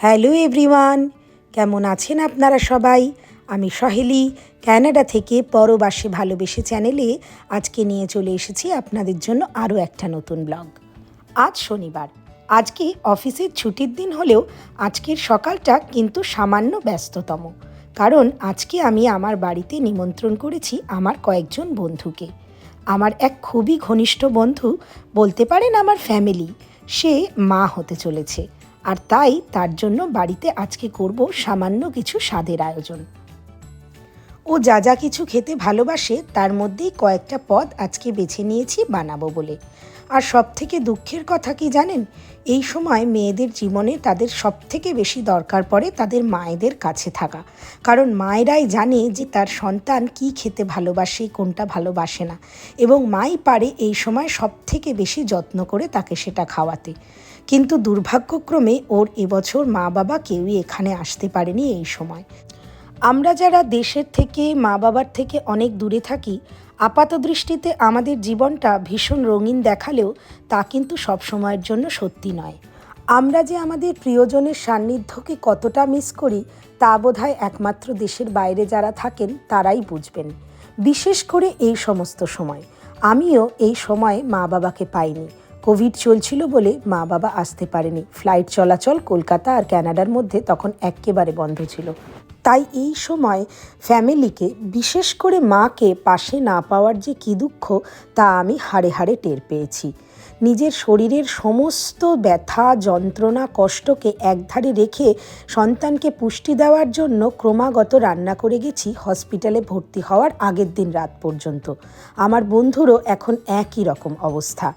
Hello everyone, কেমন আছেন আপনারা সবাই? আমি সহেলি ক্যানাডা থেকে পরবাসে ভালোবেসে চ্যানেলে আজকে নিয়ে চলে এসেছি আপনাদের জন্য আরও একটা নতুন ব্লগ। আজ শনিবার। আজকে অফিসের ছুটির দিন হলেও আজকের সকালটা কিন্তু সামান্য ব্যস্ততম। কারণ আজকে আমি আমার বাড়িতে নিমন্ত্রণ করেছি আমার কয়েকজন বন্ধুকে। আমার এক খুবই ঘনিষ্ঠ বন্ধু, বলতে পারেন আমার ফ্যামিলি, সে মা হতে চলেছে। আর তাই তার জন্য বাড়িতে আজকে করব সামান্য কিছু স্বাদের আয়োজন। ও যা যা কিছু খেতে ভালোবাসে তার মধ্যেই কয়েকটা পদ আজকে বেছে নিয়েছি বানাবো বলে। আর সব থেকে দুঃখের কথা কি জানেন? এই সময় মেয়েদের জীবনে তাদের সব থেকে বেশি দরকার পড়ে তাদের মায়েদের কাছে থাকা। কারণ মায়েরাই জানে যে তার সন্তান কি খেতে ভালোবাসে, কোনটা ভালোবাসে না। এবং মাই পারে এই সময় সব থেকে বেশি যত্ন করে তাকে সেটা খাওয়াতে। কিন্তু দুর্ভাগ্যক্রমে ওর এবছর মা বাবা কেউই এখানে আসতে পারেনি এই সময়। আমরা যারা দেশের থেকে মা বাবার থেকে অনেক দূরে থাকি, আপাত দৃষ্টিতে আমাদের জীবনটা ভীষণ রঙিন দেখালেও তা কিন্তু সব সময়ের জন্য সত্যি নয়। আমরা যে আমাদের প্রিয়জনের সান্নিধ্যকে কতটা মিস করি, তা বোধহয় একমাত্র দেশের বাইরে যারা থাকেন, তারাই বুঝবেন। বিশেষ করে এই সমস্ত সময়। আমিও এই সময়ে মা বাবাকে পাইনি। কোভিড চলছিল বলে মা বাবা আসতে পারেনি। ফ্লাইট চলাচল কলকাতা আর ক্যানাডার মধ্যে তখন একেবারে বন্ধ ছিল। তাই এই সময় ফ্যামিলিকে, বিশেষ করে মাকে, পাশে না পাওয়ার যে কী দুঃখ, তা আমি হাড়ে হাড়ে টের পেয়েছি। নিজের শরীরের সমস্ত ব্যথা, যন্ত্রণা, কষ্টকে একধারে রেখে সন্তানকে পুষ্টি দেওয়ার জন্য ক্রমাগত রান্না করে গেছি হসপিটালে ভর্তি হওয়ার আগের দিন রাত পর্যন্ত। আমার বন্ধুরও এখন একই রকম অবস্থা।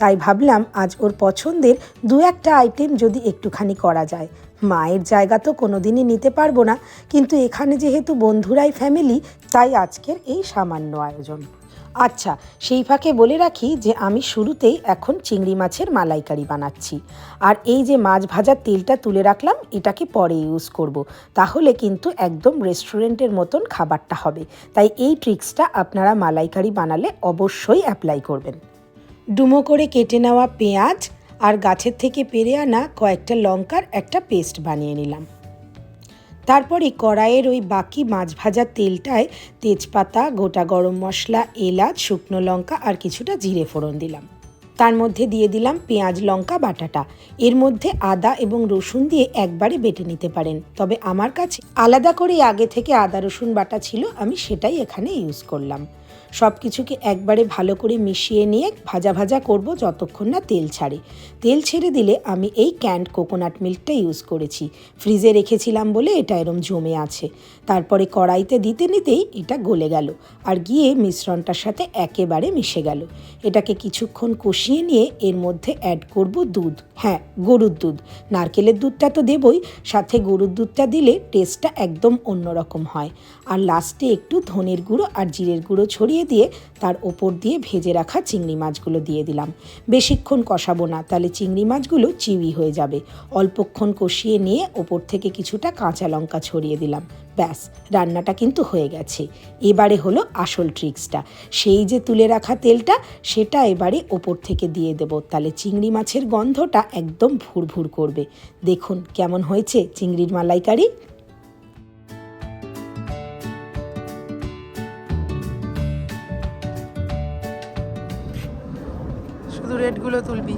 তাই ভাবলাম আজ ওর পছন্দের দু একটা আইটেম যদি একটুখানি করা যায়। মায়ের জায়গা তো কোনোদিনই নিতে পারব না, কিন্তু এখানে যেহেতু বন্ধুরাই ফ্যামিলি তাই আজকের এই সামান্য আয়োজন। আচ্ছা সেই ফাঁকে বলে রাখি যে আমি শুরুতেই এখন চিংড়ি মাছের মালাইকারি বানাচ্ছি। আর এই যে মাছ ভাজার তেলটা তুলে রাখলাম, এটাকে পরে ইউজ করব। তাহলে কিন্তু একদম রেস্টুরেন্টের মতন খাবারটা হবে। তাই এই ট্রিক্সটা আপনারা মালাইকারি বানালে অবশ্যই অ্যাপ্লাই করবেন। ডুমো করে কেটে নেওয়া পেঁয়াজ আর গাছের থেকে পেরে আনা কয়েকটা লঙ্কার একটা পেস্ট বানিয়ে নিলাম। তারপরে কড়াইয়ের ওই বাকি মাছ ভাজার তেলটায় তেজপাতা, গোটা গরম মশলা, এলাচ, শুকনো লঙ্কা আর কিছুটা জিরে ফোড়ন দিলাম। তার মধ্যে দিয়ে দিলাম পেঁয়াজ, লঙ্কা, বাটাটা। এর মধ্যে আদা এবং রসুন দিয়ে একবারে বেটে নিতে পারেন। তবে আমার কাছে আলাদা করে আগে থেকে আদা, রসুন, বাটা ছিল, আমি সেটাই এখানে ইউজ করলাম। সব কিছুকে একবারে ভালো করে মিশিয়ে নিয়ে ভাজা ভাজা করব যতক্ষণ না তেল ছাড়ে। তেল ছেড়ে দিলে আমি এই ক্যান্ড কোকোনাট মিল্কটা ইউজ করেছি। ফ্রিজে রেখেছিলাম বলে এটা এরম জমে আছে। তারপরে কড়াইতে দিতে নিতেই এটা গলে গেল আর গিয়ে মিশ্রণটার সাথে একেবারে মিশে গেল। এটাকে কিছুক্ষণ কষিয়ে নিয়ে এর মধ্যে অ্যাড করব দুধ। হ্যাঁ গরুর দুধ। নারকেলের দুধটা তো দেবই, সাথে গরুর দুধটা দিলে টেস্টটা একদম অন্যরকম হয়। আর লাস্টে একটু ধনের গুঁড়ো আর জিরের গুঁড়ো ছড়িয়ে দিয়ে তার ওপর দিয়ে ভেজে রাখা চিংড়ি মাছগুলো দিয়ে দিলাম। বেশিক্ষণ কষাবো না, তাহলে চিংড়ি মাছগুলো চিউই হয়ে যাবে। অল্পক্ষণ কষিয়ে নিয়ে ওপর থেকে কিছুটা কাঁচা লঙ্কা ছড়িয়ে দিলাম। ব্যাস, রান্নাটা কিন্তু হয়ে গেছে। এবারে হলো আসল ট্রিক্সটা। সেই যে তুলে রাখা তেলটা, সেটা এবারে ওপর থেকে দিয়ে দেব। তাহলে চিংড়ি মাছের গন্ধটা একদম ভুরভুর করবে। দেখুন কেমন হয়েছে চিংড়ির মালাইকারি। রেডগুলো তুলবি।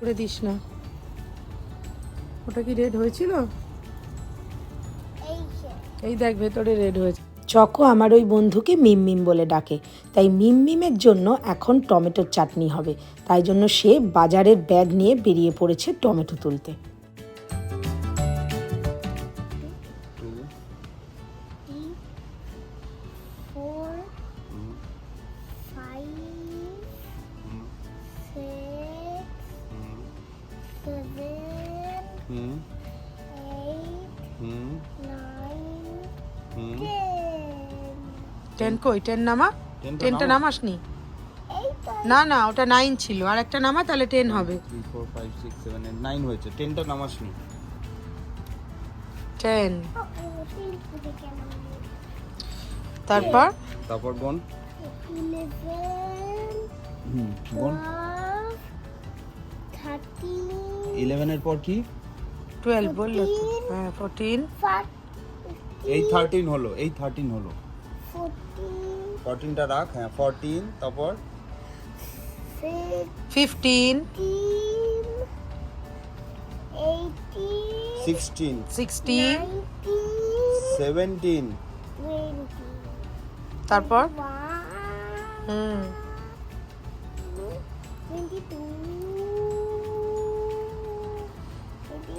করে দিস না। ওটা কি রেড হয়েছিল? এই দেখ ভেতরে রেড হয়েছে। চকো আমার ওই বন্ধুকে মিম মিম বলে ডাকে। তাই মিম মিমের জন্য এখন টমেটোর চাটনি হবে। তাই জন্য সে বাজারের ব্যাগ নিয়ে বেরিয়ে পড়েছে টমেটো তুলতে। Seven, হুম eight, হুম nine, হুম ten. টেন কই টেন নামা টেনটা এই তো না না ওটা নাইন ছিল আর একটা নামা তাহলে টেন হবে three four five six seven eight nine হয়েছে টেনটা টেন তিন থেকে কেন তারপর তারপর বোন বোন 11 এর পর কি? টুয়েলভ বললে। হ্যাঁ 14 এই 13 হলো এই 13 হলো। 14টা রাখ হ্যাঁ 14 তারপর? 15 16 16 17 তারপর হুম 22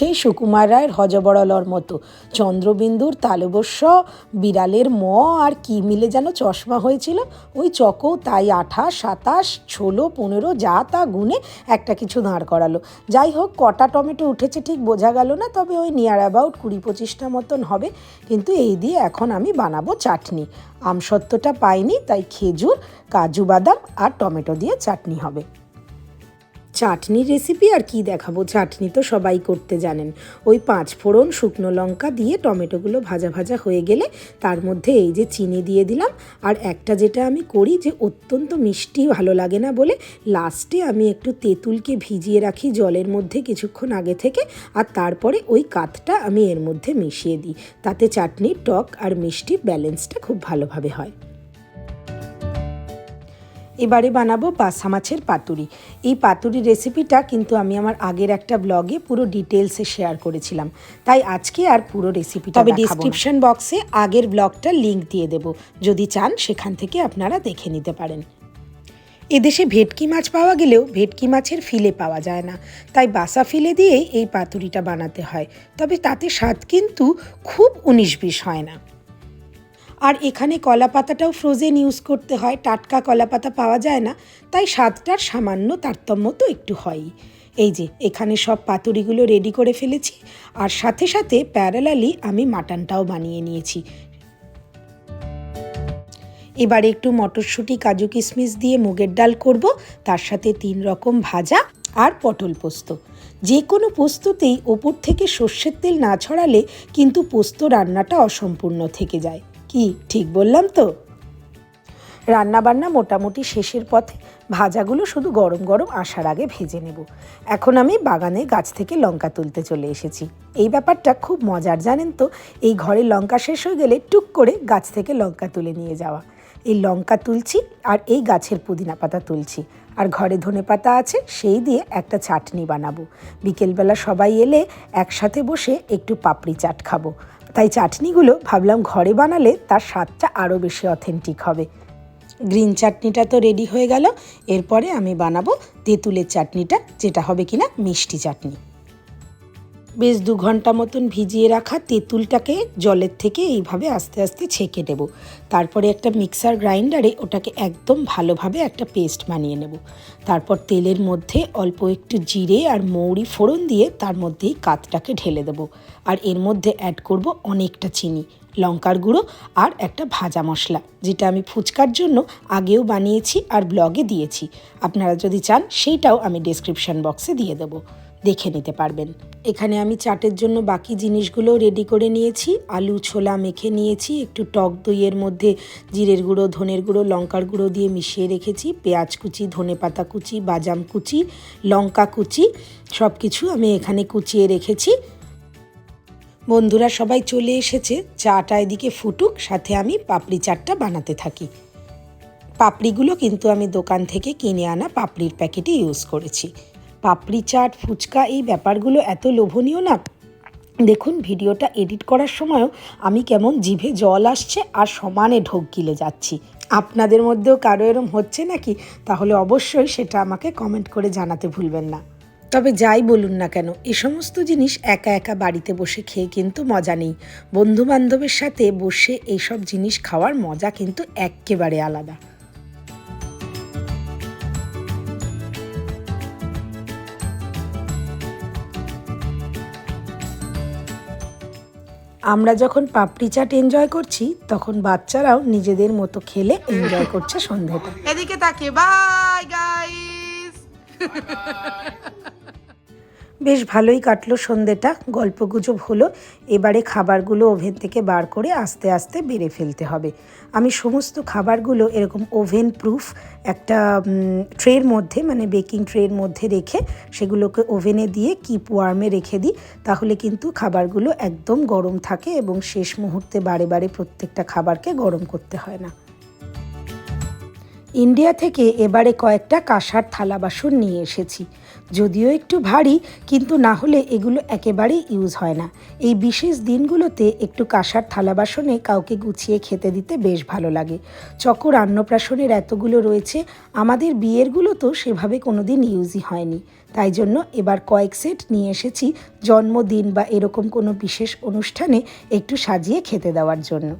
সেই সুকুমার রায়ের হজবরলর মতো। চন্দ্রবিন্দুর তালবস্য বিড়ালের ম আর কি মিলে যেন চশমা হয়েছিল? ওই চকও তাই আঠাশ, সাতাশ, ষোলো, পনেরো যা তা গুনে একটা কিছু দাঁড় করালো। যাই হোক, কটা টমেটো উঠেছে ঠিক বোঝা গেল না, তবে ওই নিয়ার অ্যাবাউট কুড়ি পঁচিশটা মতন হবে। কিন্তু এই দিয়ে এখন আমি বানাবো চাটনি। আমসত্ত্বটা পাইনি, তাই খেজুর, কাজু বাদাম আর টমেটো দিয়ে চাটনি হবে। চাটনির রেসিপি আর কি দেখাবো? চাটনি তো সবাই করতে জানেন। ওই পাঁচ ফোড়ন, শুকনো লঙ্কা দিয়ে টমেটোগুলো ভাজা ভাজা হয়ে গেলে তার মধ্যে এই যে চিনি দিয়ে দিলাম। আর একটা যেটা আমি করি যে অত্যন্ত মিষ্টি ভালো লাগে না বলে লাস্টে আমি একটু তেঁতুলকে ভিজিয়ে রাখি জলের মধ্যে কিছুক্ষণ আগে থেকে আর তারপরে ওই কাতটা আমি এর মধ্যে মিশিয়ে দিই। তাতে চাটনির টক আর মিষ্টির ব্যালেন্সটা খুব ভালোভাবে হয়। এবারে বানাবো পাসা মাছের পাতুরি। এই পাতুরি রেসিপিটা কিন্তু আমি আমার আগের একটা ব্লগে পুরো ডিটেলসে শেয়ার করেছিলাম। তাই আজকে আর পুরো রেসিপিটা তবে ডিসক্রিপশন বক্সে আগের ব্লগটা লিংক দিয়ে দেব। যদি চান সেখান থেকে আপনারা দেখে নিতে পারেন। এদেশে ভেটকি মাছ পাওয়া গেলেও ভেটকি মাছের ফিলে পাওয়া যায় না। তাই বাসা ফিলে দিয়েই এই পাতুরিটা বানাতে হয়। তবে তাতে স্বাদ কিন্তু খুব উনিশ বিশ হয় না। আর এখানে কলা পাতাটাও ফ্রোজেন ইউজ করতে হয়। টাটকা কলা পাতা পাওয়া যায় না, তাই স্বাদটার সামান্য তারতম্য তো একটু হয়ই। এই যে, এখানে সব পাতুরিগুলো রেডি করে ফেলেছি, আর সাথে সাথে প্যারালালি আমি মাটনটাও বানিয়ে নিয়েছি। এবারে একটু মটরশুঁটি, কাজু কিশমিশ দিয়ে মুগের ডাল করব, তার সাথে তিন রকম ভাজা আর পটল পোস্ত। যে কোনো পোস্ততেই ওপর থেকে সর্ষের তেল না ছড়ালে কিন্তু পোস্ত রান্নাটা অসম্পূর্ণ থেকে যায়। কি? ঠিক বললাম তো? রান্নাবান্না মোটামুটি শেষের পথে ভাজাগুলো শুধু গরম গরম আসার আগে ভেজে নেব। এখন আমি বাগানে গাছ থেকে লঙ্কা তুলতে চলে এসেছি। এই ব্যাপারটা খুব মজার, জানেন তো? এই ঘরে লঙ্কা শেষ হয়ে গেলে টুক করে গাছ থেকে লঙ্কা তুলে নিয়ে যাওয়া। এই লঙ্কা তুলছি আর এই গাছের পুদিনা পাতা তুলছি। আর ঘরে ধনে পাতা আছে, সেই দিয়ে একটা চাটনি বানাবো। বিকেলবেলা সবাই এলে একসাথে বসে একটু পাপড়ি চাট খাব। তাই চাটনিগুলো ভাবলাম ঘরে বানালে তার স্বাদটা আরও বেশি অথেন্টিক হবে। গ্রিন চাটনিটা তো রেডি হয়ে গেল, এরপরে আমি বানাবো তেঁতুলের চাটনিটা, যেটা হবে কিনা মিষ্টি চাটনি। বেশ দু ঘণ্টা মতন ভিজিয়ে রাখা তেঁতুলটাকে জলের থেকে এইভাবে আস্তে আস্তে ছেঁকে নেব। তারপরে একটা মিক্সার গ্রাইন্ডারে ওটাকে একদম ভালোভাবে একটা পেস্ট বানিয়ে নেব। তারপর তেলের মধ্যে অল্প একটু জিরে আর মৌরি ফোড়ন দিয়ে তার মধ্যেই কাতটাকে ঢেলে দেবো। আর এর মধ্যে অ্যাড করব অনেকটা চিনি, লঙ্কার গুঁড়ো আর একটা ভাজা মশলা, যেটা আমি ফুচকার জন্য আগেও বানিয়েছি আর ব্লগে দিয়েছি। আপনারা যদি চান সেইটাও আমি ডেসক্রিপশন বক্সে দিয়ে দেবো। দেখে নিতে পারবেন। এখানে আমি চাটের জন্য বাকি জিনিসগুলো রেডি করে নিয়েছি। আলু, ছোলা মেখে নিয়েছি, একটু টক দইয়ের মধ্যে জিরের গুঁড়ো, ধনের গুঁড়ো, লঙ্কার গুঁড়ো দিয়ে মিশিয়ে রেখেছি, পেঁয়াজ কুচি, ধনে পাতা কুচি বাজাম কুচি, লঙ্কা কুচি সব কিছু আমি এখানে কুচিয়ে রেখেছি। বন্ধুরা, সবাই চলে এসেছে, চাটা এদিকে ফুটুক, সাথে আমি পাপড়ি চাটটা বানাতে থাকি। পাপড়িগুলো কিন্তু আমি দোকান থেকে কিনে আনা পাপড়ির প্যাকেটে ইউজ করেছি। পাপড়ি চাট, ফুচকা, এই ব্যাপারগুলো এত লোভনীয় না? দেখুন, ভিডিওটা এডিট করার সময়ও আমি কেমন জিভে জল আসছে আর সমানে ঢোক গিলে যাচ্ছি। আপনাদের মধ্যেও কারও এরম হচ্ছে নাকি? তাহলে অবশ্যই সেটা আমাকে কমেন্ট করে জানাতে ভুলবেন না। তবে যাই বলুন না কেন, এ সমস্ত জিনিস একা একা বাড়িতে বসে খেয়ে কিন্তু মজা নেই। বন্ধু বান্ধবের সাথে বসে এইসব জিনিস খাওয়ার মজা কিন্তু এক্কেবারে আলাদা। আমরা যখন পাপড়ি চাট এনজয় করছি, তখন বাচ্চারাও নিজেদের মতো খেলে এনজয় করছে সন্ধ্যেটা এদিকে তাকিয়ে বাই গাইস বেশ ভালোই কাটলো সন্ধ্যেটা গল্পগুজব হলো। এবারে খাবারগুলো ওভেন থেকে বার করে আস্তে আস্তে বেড়ে ফেলতে হবে। আমি সমস্ত খাবারগুলো এরকম ওভেন প্রুফ একটা ট্রের মধ্যে মানে বেকিং ট্রের মধ্যে রেখে সেগুলোকে ওভেনে দিয়ে কিপ ওয়ার্মে রেখে দিই, তাহলে কিন্তু খাবারগুলো একদম গরম থাকে এবং শেষ মুহূর্তে বারে বারে প্রত্যেকটা খাবারকে গরম করতে হয় না। ইন্ডিয়া থেকে এবারে কয়েকটা কাঁসার থালা বাসন নিয়ে এসেছি। যদিও একটু ভারী, কিন্তু না হলে এগুলো একেবারেই ইউজ হয় না। এই বিশেষ দিনগুলোতে একটু কাঁসার থালা বাসনে কাউকে গুছিয়ে খেতে দিতে বেশ ভালো লাগে। চকর অন্নপ্রাশনের এতগুলো রয়েছে, আমাদের বিয়েরগুলো তো সেভাবে কোনো দিন ইউজই হয়নি। তাই জন্য এবার কয়েক সেট নিয়ে এসেছি জন্মদিন বা এরকম কোনো বিশেষ অনুষ্ঠানে একটু সাজিয়ে খেতে দেওয়ার জন্য।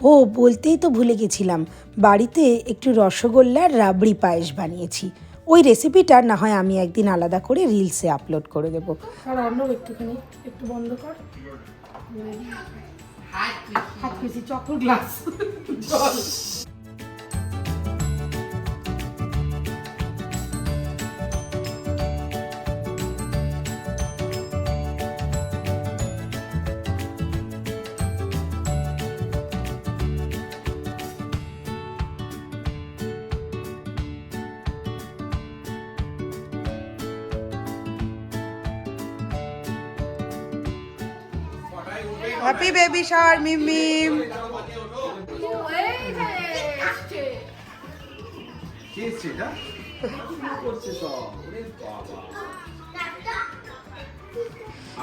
ও, বলতেই তো ভুলে গেছিলাম, বাড়িতে একটু রসগোল্লার রাবড়ি পায়েস বানিয়েছি। ওই রেসিপিটা না হয় আমি একদিন আলাদা করে রিলসে আপলোড করে দেবো। আর একটুখানি একটু বন্ধ কর। হাত glass happy baby shower meme meme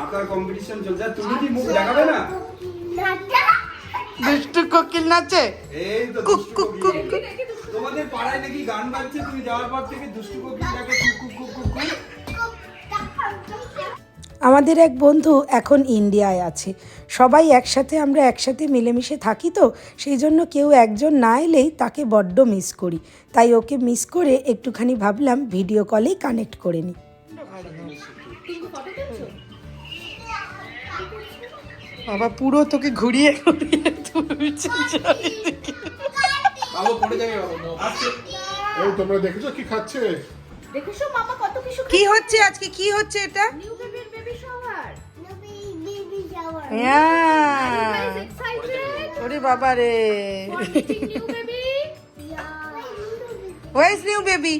আঁকার কম্পিটিশন চলছে। তুমি কি মুখ দেখাবে না? দুষ্টু কোকিল নাচে। তোমাদের পাড়ায় নাকি গান বাজছে তুমি যাওয়ার পর থেকে দুষ্টু কোকিল ডাকে কুক কুক কুক কুক কুক। আমাদের এক বন্ধু এখন ইন্ডিয়ায় আছে। সবাই একসাথে আমরা একসাথে মিলেমিশে থাকি তো সেই জন্য কেউ একজন না এলেই তাকে বড্ড মিস করি। তাই ওকে মিস করে একটুখানি ভাবলাম ভিডিও কলেই কানেক্ট করে নিই। বাবা পুরো তোকে ঘুরিয়ে ঘুরিয়ে তুলছে চারিদিকে। পড়ে যাবে বাবু এই তোমরা দেখেছ কি খাচ্ছে? দেখেছ মামা কত কিছু কি হচ্ছে আজকে? কি হচ্ছে এটা? নিউ হ্যাঁ ওরে বাবা রে নিউ বেবি ওয়েস নিউ বেবি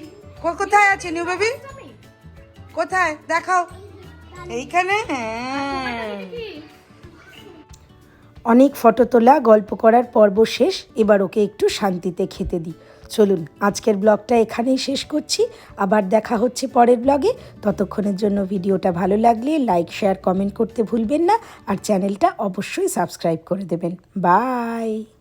কোথায় আছে নিউ বেবি কোথায়? দেখাও। এইখানে? অনেক ফটো তোলা গল্প করার পর্ব শেষ। এবার ওকে একটু শান্তিতে খেতে দিই। চলুন, আজকের ব্লগটা এখানেই শেষ করছি। আবার দেখা হচ্ছে পরের ব্লগে। ততক্ষণের জন্য ভিডিওটা ভালো লাগলে লাইক, শেয়ার, কমেন্ট করতে ভুলবেন না। আর চ্যানেলটা অবশ্যই সাবস্ক্রাইব করে দেবেন। বাই!